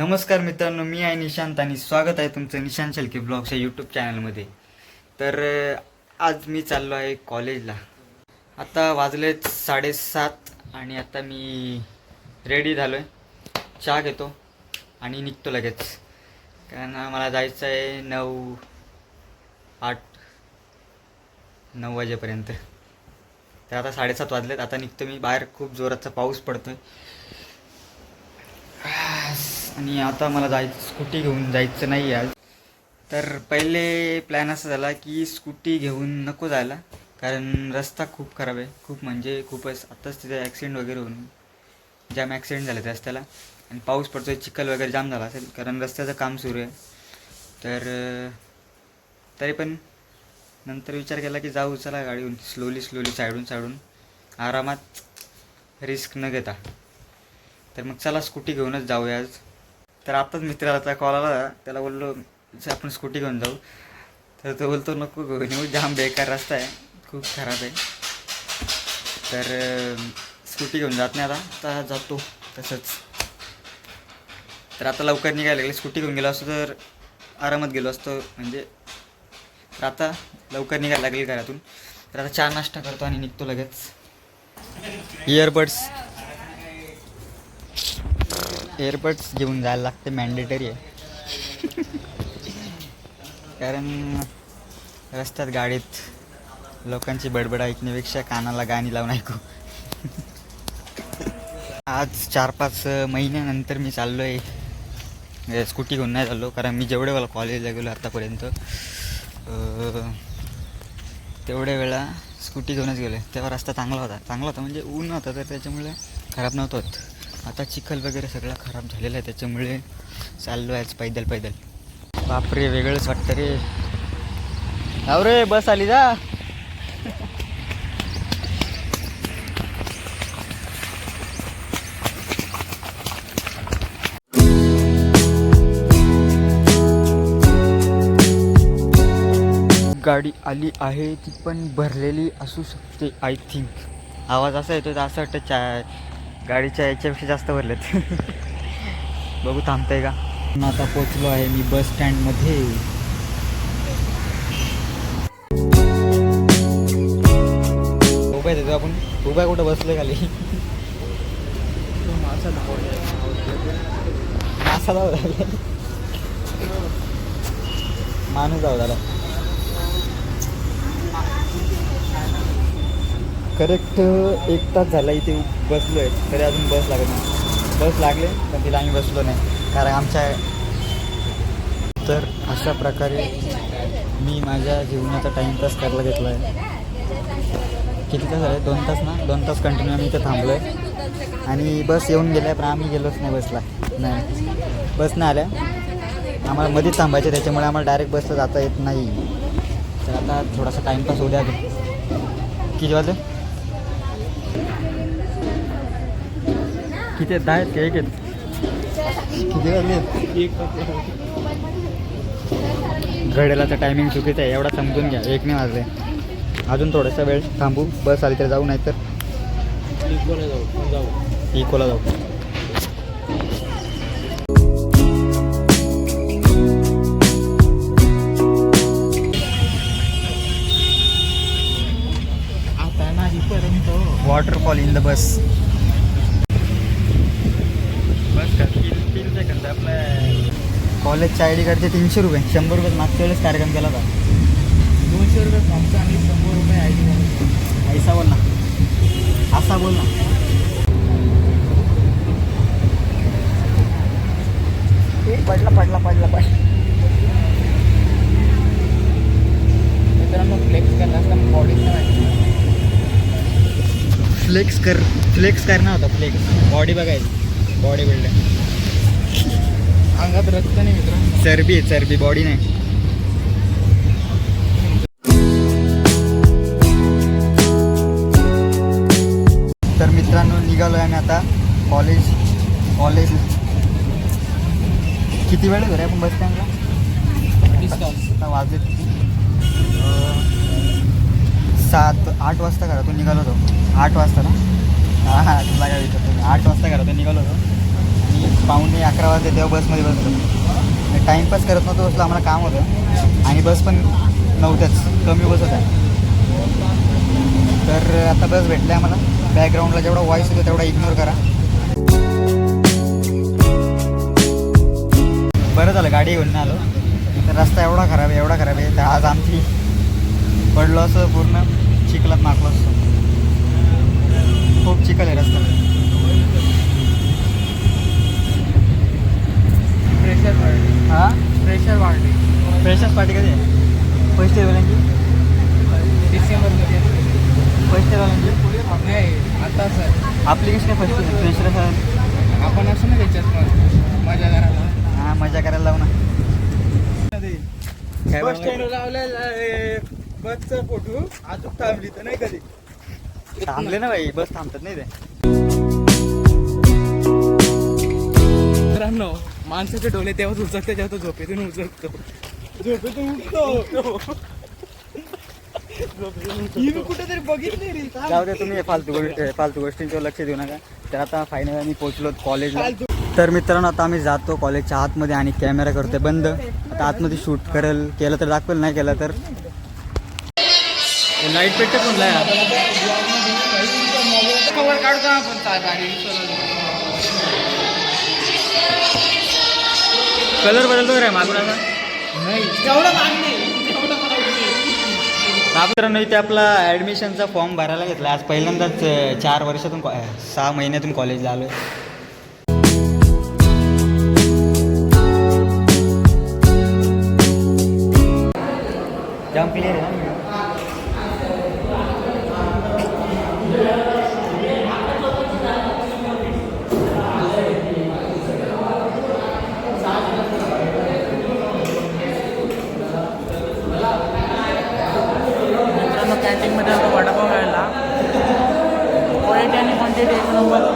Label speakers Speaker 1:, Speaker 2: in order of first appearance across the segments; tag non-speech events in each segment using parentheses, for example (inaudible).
Speaker 1: नमस्कार मित्रांनो मी आहे निशांत आणि स्वागत आहे तुमचं निशांत शेलके ब्लॉगच्या यूट्यूब चॅनलमध्ये तर आज मी चाललो आहे कॉलेजला. आता वाजले साडेसात आणि आता मी रेडी झालो आहे चहा घेतो आणि निघतो लगेच. कारण मला जायचं आहे नऊ आठ नऊ वाजेपर्यंत. तर आता साडेसात वाजलेत आता निघतो मी. बाहेर खूप जोराचा पाऊस पडतो आहे आणि आता मला जायचं स्कूटी घेऊन जायचं नाही आज. तर पहिले प्लॅन असा झाला की स्कूटी घेऊन नको जायला कारण रस्ता खूप खराब आहे. खूप म्हणजे खूपच आत्ताच तिथे ॲक्सिडेंट वगैरे होऊन जाम ॲक्सिडेंट झाले रस्त्याला. आणि पाऊस पडतोय चिखल वगैरे जाम झाला असेल कारण रस्त्याचं काम सुरू आहे. तर तरी पण नंतर विचार केला की जाऊ चला गाडीहून स्लोली स्लोली साईडून साईडून आरामात रिस्क न घेता. तर मग चला स्कूटी घेऊनच जाऊया आज. तर आत्ताच मित्राला कॉल आला. त्याला बोललो आपण स्कूटी घेऊन जाऊ. तर तो बोलतो नको घेऊन जाम बेकार रस्ता आहे. खूप खराब आहे. तर स्कूटी घेऊन जात नाही आता. आता जातो तसंच. तर आता लवकर निघायला लागले. स्कूटी घेऊन गेलो असतो तर आरामात गेलो असतो. म्हणजे तर आता लवकर निघायला लागेल घरातून. तर आता चहा नाश्ता करतो आणि निघतो लगेच. इयरबड्स एअरबड्स घेऊन जायला लागते मॅन्डेटरी आहे. कारण रस्त्यात गाडीत लोकांची बडबड ऐकण्यापेक्षा कानाला गाणी लावून ऐकू. आज चार पाच महिन्यानंतर मी चाललो आहे स्कूटी घेऊन नाही चाललो कारण मी जेवढे वेळा कॉलेजला गेलो आत्तापर्यंत तेवढ्या वेळा स्कूटी घेऊनच गेलो तेव्हा रस्ता चांगला होता. चांगला होता म्हणजे ऊन होता तर त्याच्यामुळे खराब नव्हतं होत. आता चिखल वगैरे सगळं खराब झालेला आहे त्याच्यामुळे चाललो आहे पैदल पैदल. बापरे वेगळंच वाटतं रे. जाऊ रे बस आली जा. गाडी आली आहे ती पण भरलेली असू शकते आय थिंक आवाज असा येतो तर असं वाटतं चा गाडीच्या याच्यापेक्षा जास्त भरलेत. बघू थांबतंय का? पण आता पोचलो आहे मी बस स्टँडमध्ये. उभा आहे आपण. उभा कुठं? बसलोय खाली. मासा जाऊ झाला माणूस धाव झाला करेक्ट एक तास झाला इथे बसलो आहे तरी अजून बस लागत नाही. बस लागले पण तिला आम्ही बसलो नाही. कारण आमच्या तर अशा प्रकारे मी माझ्या जीवनाचा टाईमपास करायला घेतला आहे किती तास झाले? दोन तास ना? दोन तास कंटिन्यू आम्ही इथे थांबलो आहे आणि बस येऊन गेल्या पण आम्ही गेलोच नाही बसला. नाही. बस नाही आल्या. आम्हाला मध्येच थांबायचे त्याच्यामुळे आम्हाला डायरेक्ट बसला जाता येत नाही. तर आता थोडासा टाईमपास होऊ द्या किती वाजले? किती दहा आहेत का एक आहेत? किती घड्यालाचं टायमिंग चुकीचं आहे एवढा समजून घ्या. एक नाही वाजले. अजून थोडासा वेळ थांबू. बस आली तर जाऊ नाही तर इकोला जाऊ.
Speaker 2: आता नाहीपर्यंत
Speaker 1: वॉटरफॉल इन द बस बस का तीन तीन सेकंद आपल्या कॉलेजच्या आय डी कार्डचे तीनशे रुपये. शंभर रुपये मागच्या वेळेस कार्यक्रम केला होता.
Speaker 2: दोनशे रुपये फॉर्मचा आणि शंभर रुपये आय डी
Speaker 1: ऐसा बोल ना. असा बोल ना. पडला पडला पडला पडला.
Speaker 2: मित्रांनो फ्लेक्स
Speaker 1: फ्लेक्स कर फ्लेक्स करणार होता फ्लेक्स बॉडी बघायची. बॉडी बिल्डर
Speaker 2: अंगात रक्त नाही मित्रांनो.
Speaker 1: चरबी आहे चरबी बॉडी नाही. तर मित्रांनो निघालो आहे आम्ही आता कॉलेज कॉलेज किती वेळ घरी आपण बस स्टँडला वाजले सात आठ वाजता घरातून निघालो होतो. आठ वाजता ना? हां तुला काय विचारतो मी. आठ वाजता घरातून निघालो होतो. पाहुणे अकरा वाजले तेव्हा बसमध्ये बसलो. टाईमपास करत नव्हतो बसलो आम्हाला काम होतं. आणि बस पण नव्हत्याच कमी बस होत्या तर आता बस भेटल्या आम्हाला. बॅकग्राऊंडला जेवढा वॉईस येतो तेवढा इग्नोर करा. बरं झालं गाडी घेऊन आलो. तर रस्ता एवढा खराब आहे एवढा खराब आहे. तर आज आमची पडलो असं पूर्ण चिखलात माकलो असतो. खूप चिखल आहे रस्ता.
Speaker 2: प्रेशर वाढली
Speaker 1: हां?
Speaker 2: प्रेशर वाढली
Speaker 1: फ्रेशर्स पार्टी कधी आहे? फर्स्ट इयरवाल्यांची
Speaker 2: डिसेंबरमध्ये
Speaker 1: फर्स्ट इयरवाल्यांची
Speaker 2: नाही आता सर
Speaker 1: आपली कशी काय फर्स्ट फ्रेशर
Speaker 2: आपण असं ना त्याच्यात मजा करायला.
Speaker 1: हां मजा करायला लावू ना. काय
Speaker 2: बस? स्टँड लावलेला बसचा फोटो. अजून थांबली तर नाही कधी.
Speaker 1: थांबले ना बाई बस थांबतात नाही ते.
Speaker 2: मित्रांनो माणसाचे डोले तेव्हाच उचलते जेव्हा तो झोपेतून उचलतो झोपेतून उठतो ही मी कुठेतरी बघितली रे.
Speaker 1: जाऊ दे तुम्ही हे फालतू गोष्ट फालतू गोष्टींच्यावर लक्ष देऊ नका. तर आता फायनल आम्ही पोहोचलो कॉलेजला
Speaker 2: फालतू.
Speaker 1: तर मित्रांनो आता आम्ही जातो कॉलेजच्या आतमध्ये आणि कॅमेरा करतोय बंद. आता आतमध्ये शूट करेल. केलं तर दाखवेल नाही केलं तर. लाइट पेटते पण
Speaker 2: कवर काढतो आपण गाडी
Speaker 1: कलर बदलतो रे मागून आता
Speaker 2: नाही.
Speaker 1: इथे आपला ॲडमिशनचा फॉर्म भरायला घेतला. आज पहिल्यांदाच चार वर्षातून सहा महिन्यातून कॉलेजला आलो जाम क्लिअर आहे ना
Speaker 2: मित्रांनो कॅन्टीनमध्ये आता वडापाव खायला क्वालिटी आणि क्वांटिटी एक नंबर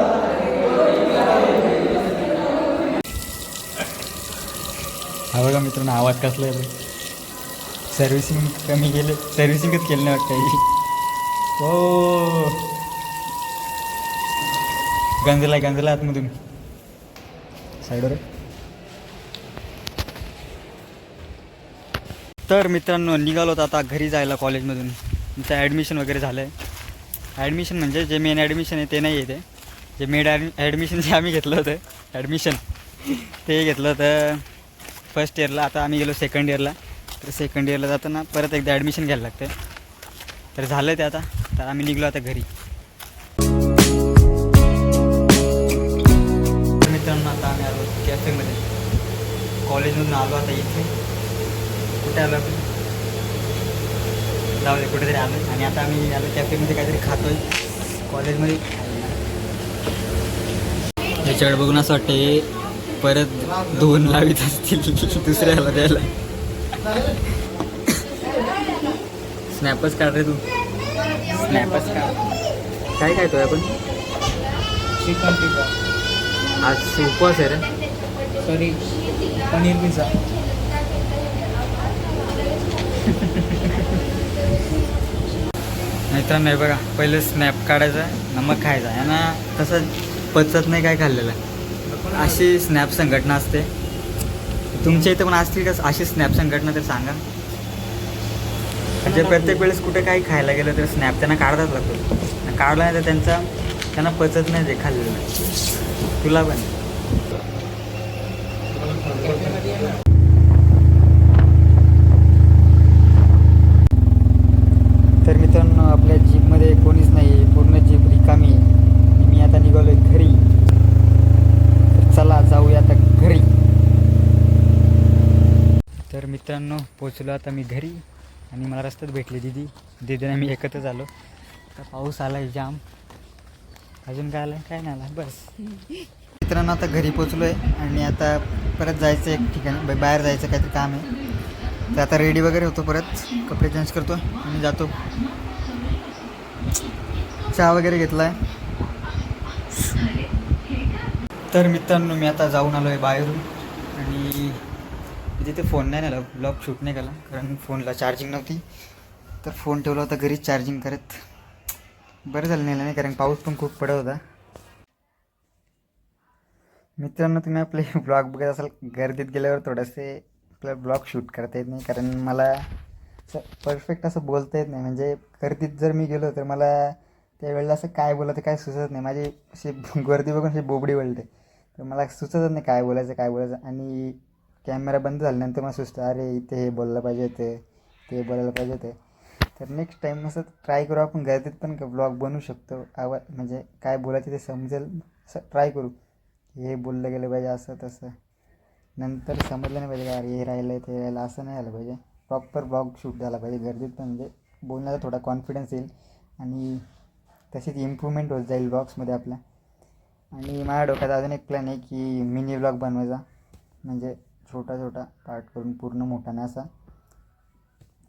Speaker 1: हा बघा मित्रांनो आवाज कसला आहे सर्व्हिसिंग कमी केलं सर्व्हिसिंगच केलं नाही वाटतं हो. गंजला गंजला आतमधून. साईडवर तर मित्रांनो निघालो होतो आता घरी जायला कॉलेजमधून तुमचं ॲडमिशन वगैरे झालं आहे ॲडमिशन म्हणजे जे मेन ॲडमिशन आहे ते नाही आहे ते. जे मेड ॲड ॲडमिशन जे आम्ही घेतलं होतं ॲडमिशन ते घेतलं होतं. फर्स्ट इयरला आता आम्ही गेलो सेकंड इयरला तर सेकंड इयरला जाताना परत एकदा ॲडमिशन घ्यायला लागतं तर झालं ते आता. तर आम्ही निघलो आता घरी. मित्रांनो आता आम्ही आलो कॅफेमध्ये कॉलेजमधून आलो आता इथे. कुठे आलो आपण? जाऊ दे कुठेतरी आलो आणि आता आम्ही आलो कॅफेमध्ये काहीतरी खातोय. कॉलेजमध्ये याच्याकडे बघून असं वाटतं परत दोन लावित असतील दुसऱ्याला द्यायला. स्नॅपच काढ रे तू. स्नॅपच काढ. काय खायतोय आपण?
Speaker 2: चिकन टिक्का
Speaker 1: आज उपवास आहे रे.
Speaker 2: सॉरी पनीर पिझ्झा
Speaker 1: मित्रांनो हे बघा पहिले स्नॅप काढायचा नमक खायचा यांना तसं पचत नाही काय खाल्लेलं. अशी स्नॅप संघटना असते. तुमच्या इथं पण असतील का अशी स्नॅप संघटना तर सांगा. म्हणजे प्रत्येक वेळेस कुठे काही खायला गेलं तर स्नॅप त्यांना काढताच लागतो. काढला नाही तर त्यांचा त्यांना पचत नाही ते खाल्लेलं. तुला पण. तर मित्रांनो आपल्या जीपमध्ये कोणीच नाही आहे पूर्ण जीप रिकामी आहे. आणि मी आता निघालो आहे घरी तर चला जाऊया आता घरी तर मित्रांनो पोचलो आता मी घरी आणि मला रस्त्यात भेटली दिदी. दिदीने मी एकत्रच आलो. आता पाऊस आला आहे जाम. अजून काय आलं काय नाही आला. बस. मित्रांनो आता घरी पोचलो आहे आणि आता परत जायचं एक ठिकाणी बा- बाहेर जायचं काहीतरी काम आहे. तर आता रेडी वगैरे होतो परत. कपडे चेंज करतो आणि जातो. चहा वगैरे घेतला आहे तर मित्रांनो मी आता जाऊन आलो आहे बाहेरून आणि मी तिथे फोन नाही नेला. ब्लॉग शूट नाही केला. कारण फोनला चार्जिंग नव्हती. तर फोन ठेवला होता घरीच चार्जिंग करत. बरं झालं नेलं नाही कारण पाऊस पण खूप पडत होता. मित्रांनो तुम्ही आपले (laughs) ब्लॉग बघत असाल गर्दीत गेल्यावर थोडेसे आपल्याला ब्लॉग शूट करता येत नाही. कारण मला असं परफेक्ट असं बोलता येत नाही. म्हणजे गर्दीत जर मी गेलो तर मला त्यावेळेला असं काय बोलायचं काय सुचत नाही. माझी अशी गर्दी बघून अशी बोबडी वळते. तर मला सुचतच नाही काय बोलायचं काय बोलायचं. आणि कॅमेरा बंद झाल्यानंतर मला सुचतं अरे इथे हे बोललं पाहिजे ते ते बोलायला पाहिजे होतं. तर नेक्स्ट टाईम असं ट्राय करू आपण गर्दीत पण ब्लॉग बनवू शकतो. आवाज म्हणजे काय बोलायचं ते समजेल. असं ट्राय करू. हे बोललं गेलं पाहिजे असं तसं. नंतर समजलं नाही पाहिजे का अरे हे राहिलं ते राहिलं असं नाही झालं पाहिजे. प्रॉपर ब्लॉग शूट झाला पाहिजे गर्दीत पण. म्हणजे बोलण्याचा थोडा कॉन्फिडन्स येईल. आणि तशीच इम्प्रूव्हमेंट होत जाईल ब्लॉग्समध्ये आपल्या. आणि माझ्या डोक्यात अजून एक प्लॅन आहे की मिनी ब्लॉग बनवायचा. म्हणजे छोटा छोटा पार्ट करून पूर्ण मोठा नाही असा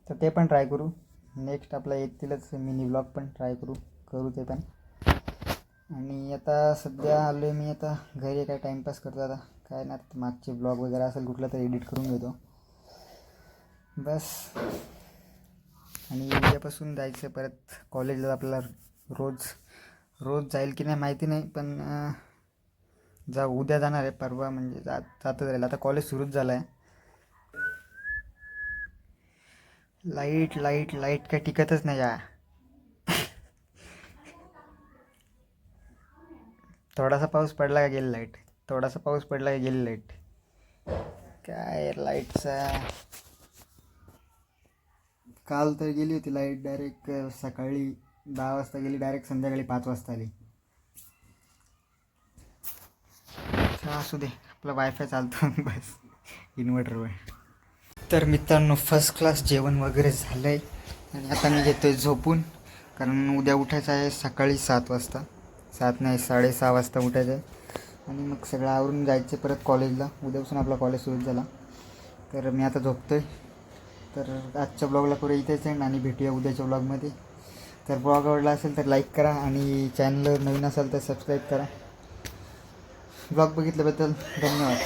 Speaker 1: तर ते पण ट्राय करू. नेक्स्ट आपला येतीलच मिनी ब्लॉग पण ट्राय करू करू ते पण. आणि आता सध्या आलो आहे मी आता घरी काय टाईमपास करतो आता. काय ना मागचे ब्लॉग वगैरे असेल कुठलं तर एडिट करून घेतो. बस. आणि उद्यापासून जायचं परत कॉलेजला आपल्याला रोज रोज जाईल की नाही माहिती नाही पण जा उद्या जाणार आहे परवा म्हणजे जात जातच राहील. आता कॉलेज सुरूच झालं आहे लाइट लाइट लाइट काय टिकतच नाही या. थोडासा पाऊस पडला का गेली लाइट थोडासा पाऊस पडला का गेली लाइट काय लाईटचा काल तर गेली होती लाइट डायरेक्ट सकाळी दहा वाजता गेली डायरेक्ट संध्याकाळी पाच वाजता आली. असू दे. आपला वायफाय चालतो. बस. इन्व्हर्टरवर तर मित्रांनो फर्स्ट क्लास जेवण वगैरे झालं आहे आणि आता मी घेतो आहे झोपून. कारण उद्या उठायचं आहे सकाळी सात वाजता. सात नाही साडेसहा वाजता उठायचं आहे. आणि मग सगळं आवरून जायचं परत कॉलेजला. उद्यापासून आपला कॉलेज सुरू झाला. तर मी आता झोपतो आहे तर आजच्या ब्लॉगला पुढे इथेच आहे आणि भेटूया उद्याच्या ब्लॉगमध्ये तर ब्लॉग आवडला असेल तर लाईक करा आणि चॅनल नवीन असेल तर सबस्क्राईब करा. ब्लॉग बघितल्याबद्दल धन्यवाद.